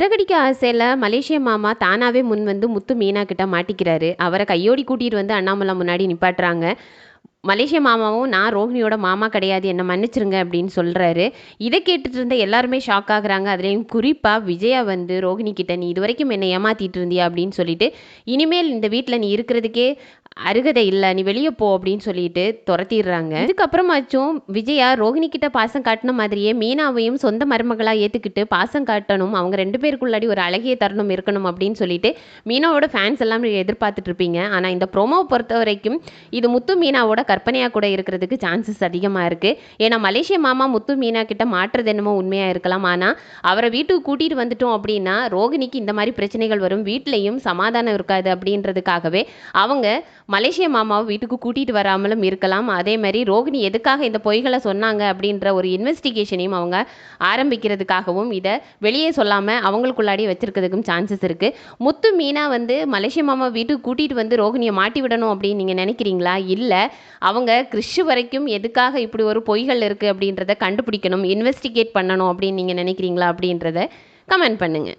சிறகடிக்க ஆசையில் மலேசிய மாமா தானாகவே முன் வந்து முத்து மீனா கிட்ட மாட்டிக்கிறாரு. அவரை கையோடி கூட்டிகிட்டு வந்து அண்ணாமலை முன்னாடி நிப்பாட்டுறாங்க. மலேசிய மாமாவும் நான் ரோஹினியோட மாமா கிடையாது என்னை மன்னிச்சிருங்க அப்படின்னு சொல்கிறாரு இதை கேட்டுட்டு இருந்த எல்லாருமே ஷாக் ஆகுறாங்க. அதுலேயும் குறிப்பாக விஜயா வந்து ரோஹிணி கிட்ட நீ இது வரைக்கும் என்னை ஏமாத்திட்டு இருந்தியா? அப்படின்னு சொல்லிட்டு இனிமேல் இந்த வீட்டில் நீ இருக்கிறதுக்கே அருகதை இல்லை நீ வெளியே போ அப்படின்னு சொல்லிட்டு துரத்திடுறாங்க. இதுக்கப்புறமாச்சும் விஜயா ரோஹிணி கிட்ட பாசம் காட்டின மாதிரியே மீனாவையும் சொந்த மருமகளாக ஏற்றுக்கிட்டு பாசம் காட்டணும் அவங்க ரெண்டு பேருக்குள்ளாடி ஒரு அழகிய தருணம் இருக்கணும் அப்படின்னு சொல்லிட்டு மீனாவோட ஃபேன்ஸ் எல்லாம் எதிர்பார்த்துட்டு இருப்பீங்க. ஆனால் இந்த ப்ரோமோவை பொறுத்த வரைக்கும் இது முத்து மீனாவோட கற்பனையாக கூட இருக்கிறதுக்கு சான்சஸ் அதிகமாக இருக்குது ஏன்னா மலேசிய மாமா முத்து மீனா கிட்ட மாற்றுறது என்னமோ உண்மையாக இருக்கலாம். ஆனால் அவரை வீட்டுக்கு கூட்டிகிட்டு வந்துட்டோம் அப்படின்னா ரோகிணிக்கு இந்த மாதிரி பிரச்சனைகள் வரும். வீட்லேயும் சமாதானம் இருக்காது அப்படின்றதுக்காகவே அவங்க மலேசிய மாமாவை வீட்டுக்கு கூட்டிகிட்டு வராமலும் இருக்கலாம். அதே மாதிரி ரோகிணி எதுக்காக இந்த பொய்களை சொன்னாங்க அப்படின்ற ஒரு இன்வெஸ்டிகேஷனையும் அவங்க ஆரம்பிக்கிறதுக்காகவும் இதை வெளியே சொல்லாமல் அவங்களுக்குள்ளாடி வச்சிருக்கிறதுக்கும் சான்சஸ் இருக்குது முத்து மீனா வந்து மலேசிய மாமா வீட்டுக்கு கூட்டிகிட்டு வந்து ரோகிணியை மாட்டி விடணும் அப்படின்னு நீங்கள் நினைக்கிறீங்களா? இல்லை அவங்க கிறிஷ் வரைக்கும் எதுக்காக இப்படி ஒரு பொய்கள் இருக்குது அப்படின்றத கண்டுபிடிக்கணும் இன்வெஸ்டிகேட் பண்ணணும் அப்படின்னு நீங்கள் நினைக்கிறீங்களா அப்படின்றத கமெண்ட் பண்ணுங்கள்